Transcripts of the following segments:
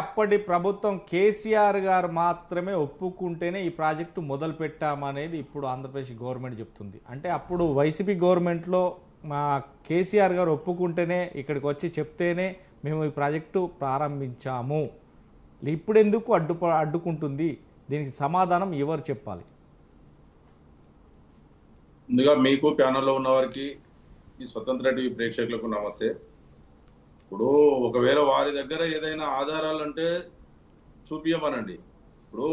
అప్పటి ప్రభుత్వం కేసీఆర్ గారు మాత్రమే ఒప్పుకుంటేనే ఈ ప్రాజెక్టు మొదలు పెట్టామనేది ఇప్పుడు ఆంధ్రప్రదేశ్ గవర్నమెంట్ చెప్తుంది. అంటే అప్పుడు వైసీపీ గవర్నమెంట్లో మా కేసీఆర్ గారు ఒప్పుకుంటేనే ఇక్కడికి వచ్చి చెప్తేనే మేము ఈ ప్రాజెక్టు ప్రారంభించాము. ఇప్పుడు ఎందుకు అడ్డు అడ్డుకుంటుంది? దీనికి సమాధానం ఎవరు చెప్పాలి? ముందుగా మీకు ప్యానల్లో ఉన్న వారికి ఈ స్వతంత్ర టీవీ ప్రేక్షకులకు నమస్తే. ఇప్పుడు ఒకవేళ వారి దగ్గర ఏదైనా ఆధారాలు అంటే చూపించమనండి ఇప్పుడు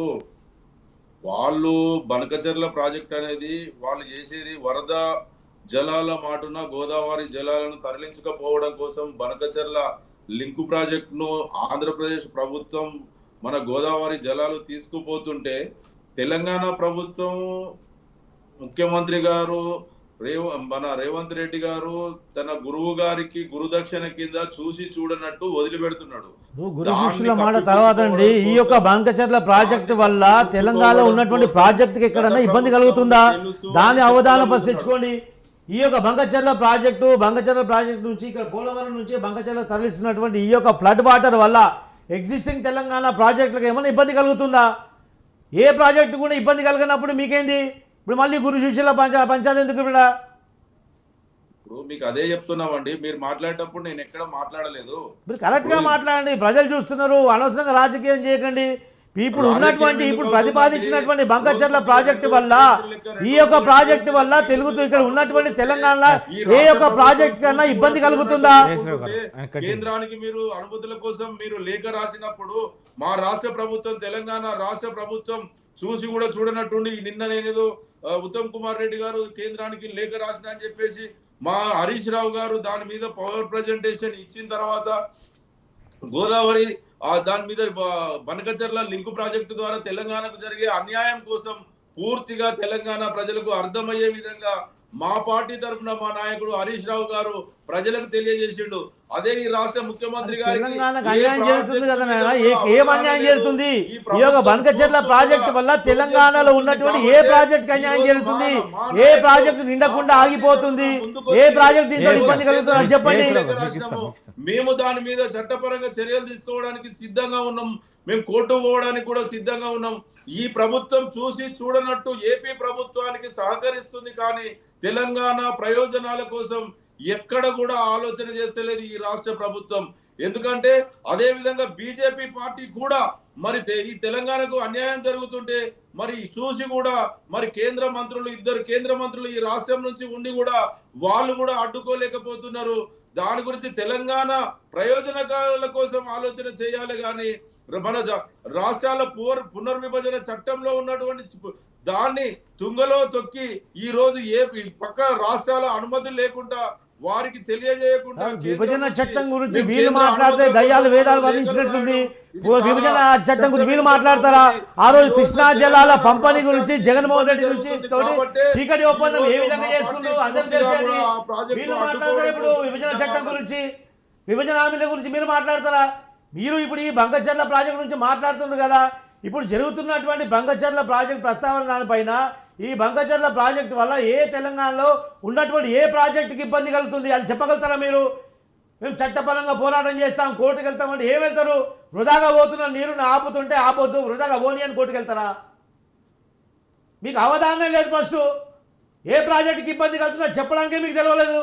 వాళ్ళు బనకచర్ల ప్రాజెక్ట్ అనేది వాళ్ళు చేసేది వరద జలాల మాటున గోదావరి జలాలను తరలించకపోవడం కోసం బనకచెర్ల లింకు ప్రాజెక్టును ఆంధ్రప్రదేశ్ ప్రభుత్వం మన గోదావరి జలాలు తీసుకుపోతుంటే తెలంగాణ ప్రభుత్వం ముఖ్యమంత్రి గారు రేవ మన రేవంత్ రెడ్డి గారు తన గురువు గారికి గురుదక్షిణ కింద చూసి చూడనట్టు వదిలిపెడుతున్నాడు. గురు మాట తర్వాత అండి ఈ యొక్క బంకచర్ల ప్రాజెక్టు వల్ల తెలంగాణలో ఉన్నటువంటి కోసం ప్రాజెక్టుకి ఎక్కడన్నా ఇబ్బంది కలుగుతుందా? దాని చెప్పగలుగుతున్నాడు. ఫస్ట్ తెచ్చుకోండి ఈ యొక్క బంకచర్ల ప్రాజెక్టు బంకచర్ల ప్రాజెక్టు నుంచి ఇక్కడ పోలవరం నుంచి బంకచర్ల తరలిస్తున్నటువంటి ఈ యొక్క ఫ్లడ్ వాటర్ వల్ల ఎగ్జిస్టింగ్ తెలంగాణ ప్రాజెక్టులకు ఏమైనా ఇబ్బంది కలుగుతుందా? ఏ ప్రాజెక్టు కూడా ఇబ్బంది కలిగినప్పుడు మీకేంది? ఇప్పుడు మళ్ళీ గురు శిష్యుల పంచ పంచాయతీ ఎందుకు ఇక్కడ ఇప్పుడు మీకు అదే చెప్తున్నామండి. మీరు మాట్లాడేటప్పుడు నేను ఎక్కడ మాట్లాడలేదు. మీరు కరెక్ట్గా మాట్లాడండి. ప్రజలు చూస్తున్నారు. అనవసరంగా రాజకీయం చేయకండి. ఇప్పుడు ఉన్నటువంటి ఇప్పుడు ప్రతిపాదించినటువంటి బంకచర్ల ప్రాజెక్టు వల్ల ఈ యొక్క ప్రాజెక్టు వల్ల తెలుగుతూ ఇక్కడ ఉన్నటువంటి తెలంగాణలో ఏ యొక్క ప్రాజెక్ట్ కన్నా ఇబ్బంది కలుగుతుందా. కేంద్రానికి మీరు అనుమతుల కోసం మీరు లేఖ రాసినప్పుడు మా రాష్ట్ర ప్రభుత్వం తెలంగాణ రాష్ట్ర ప్రభుత్వం చూసి కూడా చూడనట్టుండి నిన్న నేనేదో ఉత్తమ్ కుమార్ రెడ్డి గారు కేంద్రానికి లేఖ రాసిన అని చెప్పేసి మా హరీష్ రావు గారు దాని మీద పవర్ ప్రజెంటేషన్ ఇచ్చిన తర్వాత గోదావరి దాని మీద బనకచర్ల లింకు ప్రాజెక్టు ద్వారా తెలంగాణకు జరిగే అన్యాయం కోసం పూర్తిగా తెలంగాణ ప్రజలకు అర్థమయ్యే విధంగా మా పార్టీ తరఫున మా నాయకుడు హరీష్ రావు గారు ప్రజలకు తెలియజేసిండు. అదే ఈ రాష్ట్ర ముఖ్యమంత్రి ఏ అన్యాయం ప్రాజెక్టు జరుగుతుంది ఈ యొక్క ప్రాజెక్టు వల్ల తెలంగాణలో ఉన్నటువంటి ఏ ప్రాజెక్ట్ అన్యాయం జరుగుతుంది? ఏ ప్రాజెక్టు నిండకుండా ఆగిపోతుంది? ఏ ప్రాజెక్ట్ ఇబ్బంది కలుగుతుంది చెప్పండి. మేము దాని మీద చట్టపరంగా చర్యలు తీసుకోవడానికి సిద్ధంగా ఉన్నాం. మేము కోర్టు పోవడానికి కూడా సిద్ధంగా ఉన్నాం. ఈ ప్రభుత్వం చూసి చూడనట్టు ఏపీ ప్రభుత్వానికి సహకరిస్తుంది కానీ తెలంగాణ ప్రయోజనాల కోసం ఎక్కడ కూడా ఆలోచన చేస్తలేదు ఈ రాష్ట్ర ప్రభుత్వం. ఎందుకంటే అదే విధంగా బీజేపీ పార్టీ కూడా మరి తె- ఈ తెలంగాణకు అన్యాయం జరుగుతుంటే మరి చూసి కూడా మరి కేంద్ర మంత్రులు ఇద్దరు కేంద్ర మంత్రులు ఈ రాష్ట్రం నుంచి ఉండి కూడా వాళ్ళు కూడా అడ్డుకోలేకపోతున్నారు. దాని గురించి తెలంగాణ ప్రయోజనకాల కోసం ఆలోచన చేయాలి కానీ మన రాష్ట్రాల పునర్ పునర్విభజన చట్టంలో ఉన్నటువంటి దాన్ని తుంగలో తొక్కి ఈ రోజు ఏ పక్క రాష్ట్రాల అనుమతి లేకుండా వారికి తెలియజేయకుండా విభజన చట్టం గురించి వీళ్ళు మాట్లాడితే అనుమతుల దయ్యాలు వేదాలు చాలా విభజన చట్టం గురించి వీళ్ళు మాట్లాడతారా? ఆ రోజు కృష్ణా జలాల పంపణీ గురించి జగన్మోహన్ రెడ్డి గురించి చీకటి ఒప్పందం ఏ విధంగా చేసుకుంటూ అందరూ తెలిసేది వీళ్ళు మాట్లాడతారు ఇప్పుడు విభజన చట్టం గురించి? విభజన హామీల గురించి మీరు మాట్లాడతారా? మీరు ఇప్పుడు ఈ బంకచర్ల ప్రాజెక్ట్ నుంచి మాట్లాడుతున్నారు కదా. ఇప్పుడు జరుగుతున్నటువంటి బంకచర్ల ప్రాజెక్ట్ ప్రస్తావన దానిపైన ఈ బంకచర్ల ప్రాజెక్ట్ వల్ల ఏ తెలంగాణలో ఉన్నటువంటి ఏ ప్రాజెక్టుకి ఇబ్బంది కలుగుతుంది అది చెప్పగలుగుతారా మీరు? మేము చట్టపరంగా పోరాటం చేస్తాం కోర్టుకు వెళ్తామంటే ఏం వెళ్తారు? వృధాగా పోతున్న నీరుని ఆపుతుంటే ఆపొద్దు వృధాగా పోని అని కోర్టుకు వెళ్తారా? మీకు అవధానం లేదు ఫస్ట్. ఏ ప్రాజెక్టుకి ఇబ్బంది కలుగుతుందో చెప్పడానికే మీకు తెలియలేదు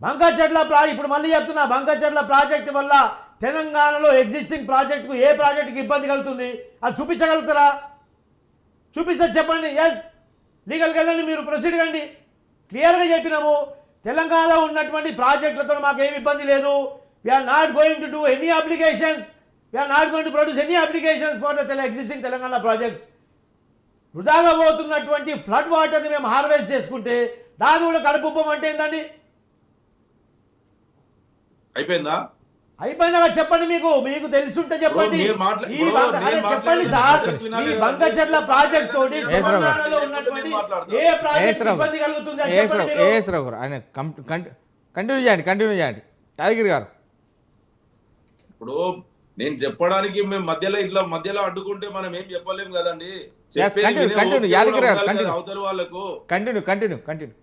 బంకచర్ల ప్రా ఇప్పుడు మళ్ళీ చెప్తున్నా బంకచర్ల ప్రాజెక్టు వల్ల తెలంగాణలో ఎగ్జిస్టింగ్ ప్రాజెక్టుకు ఏ ప్రాజెక్టుకి ఇబ్బంది కలుగుతుంది? అది చూపించగలుగుతారా? చూపిస్తే చెప్పండి. ఎస్ లీగల్కి వెళ్ళండి మీరు ప్రొసీడ్ కండి. క్లియర్గా చెప్పినాము. తెలంగాణలో ఉన్నటువంటి ప్రాజెక్టులతో మాకు ఏమి ఇబ్బంది లేదు. We're not going to do any applications we're not going to produce any applications for the తెల ఎగ్జిస్టింగ్ తెలంగాణ ప్రాజెక్ట్స్ వృధాగా పోతున్నటువంటి ఫ్లడ్ వాటర్ని మేము హార్వెస్ట్ చేసుకుంటే దాని కూడా కడుపుబ్బం అంటే ఏంటండి అయిపోయిందా? అయిపోయిందా చెప్పండి మీకు మీకు తెలుసుంటే చెప్పండి. ఈ చెప్పండి సార్. ఈ కదా. బంకచర్ల ప్రాజెక్ట్ తోటి. ఏ ప్రాజెక్ట్ ఇబ్బంది కలుగుతుంది ఆయన కంటిన్యూ చేయండి కంటిన్యూ చేయండి. యాదగిరి గారు. ఇప్పుడు నేను చెప్పడానికి మేము మధ్యలో ఇట్లా మధ్యలో అడ్డుకుంటే మనం ఏం చెప్పలేం కదండి? Continue. ఓపిక యాదగిరి గారు, అవతలి వాళ్ళకు. కంటిన్యూ కంటిన్యూ కంటిన్యూ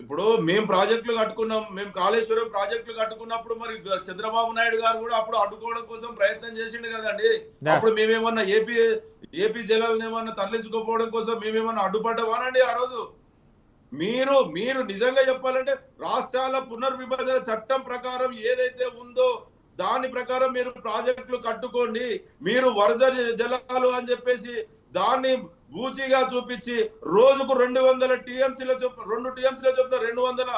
ఇప్పుడు మేము ప్రాజెక్టులు కట్టుకున్నాం మేము కాళేశ్వరం ప్రాజెక్టులు కట్టుకున్నప్పుడు మరి చంద్రబాబు నాయుడు గారు కూడా అప్పుడు అడ్డుకోవడం కోసం ప్రయత్నం చేసిండు కదండి. అప్పుడు మేమేమన్నా ఏపీ ఏపీ జలాలను ఏమన్నా తరలించుకోపోవడం కోసం మేమేమన్నా అడ్డుపడ్డామానండి ఆ రోజు? మీరు మీరు నిజంగా చెప్పాలంటే రాష్ట్రాల పునర్విభజన చట్టం ప్రకారం ఏదైతే ఉందో దాని ప్రకారం మీరు ప్రాజెక్టులు కట్టుకోండి మీరు వరద జలాలు అని చెప్పేసి దాన్ని బూచిగా చూపించి రోజుకు రెండు వందల టీఎంసీల చొప్పున రెండు టీఎంసీల చొప్పున రెండు వందల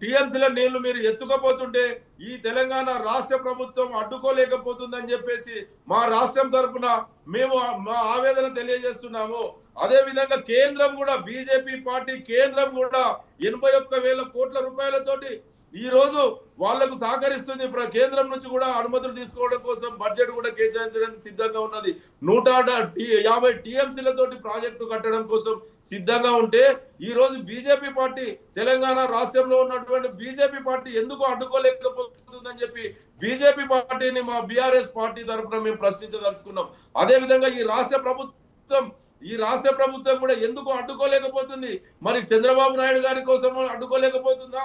టీఎంసీల నీళ్ళు మీరు ఎత్తుకపోతుంటే ఈ తెలంగాణ రాష్ట్ర ప్రభుత్వం అడ్డుకోలేకపోతుందని చెప్పేసి మా రాష్ట్రం తరఫున మేము మా ఆవేదన తెలియజేస్తున్నాము. అదే విధంగా కేంద్రం కూడా బీజేపీ పార్టీ కేంద్రం కూడా ఎనభై ఒక్క వేల కోట్ల రూపాయలతోటి ఈ రోజు వాళ్ళకు సహకరిస్తుంది కేంద్రం నుంచి కూడా అనుమతులు తీసుకోవడం కోసం బడ్జెట్ కూడా కేటాయించడానికి సిద్ధంగా ఉన్నది. నూట టీ- యాభై టీఎంసీలతోటి ప్రాజెక్టు కట్టడం కోసం సిద్ధంగా ఉంటే ఈ రోజు బీజేపీ పార్టీ తెలంగాణ రాష్ట్రంలో ఉన్నటువంటి బీజేపీ పార్టీ ఎందుకు అడ్డుకోలేకపోతుందని చెప్పి బీజేపీ పార్టీని మా బీఆర్ఎస్ పార్టీ తరఫున మేము ప్రశ్నించదలుచుకున్నాం. అదే విధంగా ఈ రాష్ట్ర ప్రభుత్వం ఈ రాష్ట్ర ప్రభుత్వం కూడా ఎందుకు అడ్డుకోలేకపోతుంది? మరి చంద్రబాబు నాయుడు గారి కోసం అడ్డుకోలేకపోతుందా?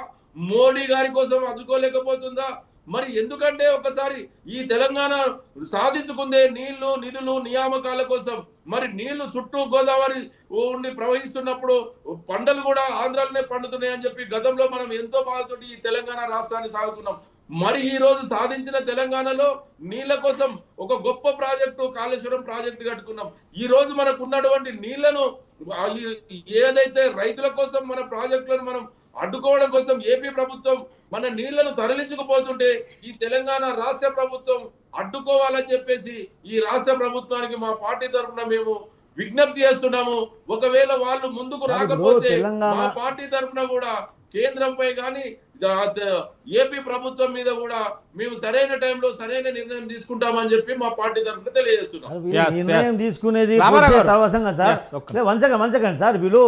మోడీ గారి కోసం అడ్డుకోలేకపోతుందా? మరి ఎందుకంటే ఒకసారి ఈ తెలంగాణ సాధించుకుందే నీళ్ళు నిధులు నియామకాల కోసం. మరి నీళ్ళు చుట్టూ గోదావరి ఉండి ప్రవహిస్తున్నప్పుడు పంటలు కూడా ఆంధ్రాలోనే పండుతున్నాయి అని చెప్పి గతంలో మనం ఎంతో బాధతోటి ఈ తెలంగాణ రాష్ట్రాన్ని సాగుతున్నాం. మరి ఈ రోజు సాధించిన తెలంగాణలో నీళ్ళ కోసం ఒక గొప్ప ప్రాజెక్టు కాళేశ్వరం ప్రాజెక్టు కట్టుకున్నాం. ఈ రోజు మనకు ఉన్నటువంటి నీళ్ళను ఏదైతే రైతుల కోసం మన ప్రాజెక్టులను మనం అడ్డుకోవడం కోసం ఏపీ ప్రభుత్వం మన నీళ్ళను తరలించుకుపోతుంటే ఈ తెలంగాణ రాష్ట్ర ప్రభుత్వం అడ్డుకోవాలని చెప్పేసి ఈ రాష్ట్ర ప్రభుత్వానికి మా పార్టీ తరఫున మేము విజ్ఞప్తి చేస్తున్నాము. ఒకవేళ వాళ్ళు ముందుకు రాకపోతే మా పార్టీ తరఫున కూడా కేంద్రంపై కానీ ఏపీ ప్రభుత్వం మీద కూడా మేము సరైన టైంలో సరైన నిర్ణయం తీసుకుంటామని చెప్పి మా పార్టీ తరఫున తెలియజేస్తున్నాం. తీసుకునేది వంచక వంచకండి సార్. వీళ్ళు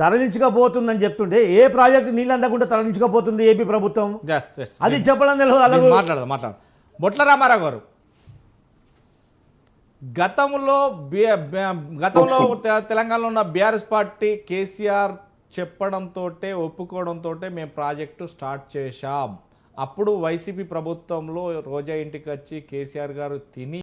తరలించకపోతుందని చెప్తుంటే ఏ ప్రాజెక్టు నీళ్ళు అందకుండా తరలించకపోతుంది ఏపీ ప్రభుత్వం? Yes, yes. అది చెప్పడం తెలియదు మాట్లాడదాం మాట్లాడదాం. బొట్ల రామారావు గారు గతంలో గతంలో తెలంగాణలో ఉన్న బీఆర్ఎస్ పార్టీ కేసీఆర్ చెప్పడంతో ఒప్పుకోవడంతో మేము ప్రాజెక్టు స్టార్ట్ చేశాం. అప్పుడు వైసీపీ ప్రభుత్వంలో రోజా ఇంటికి వచ్చి కేసీఆర్ గారు తిని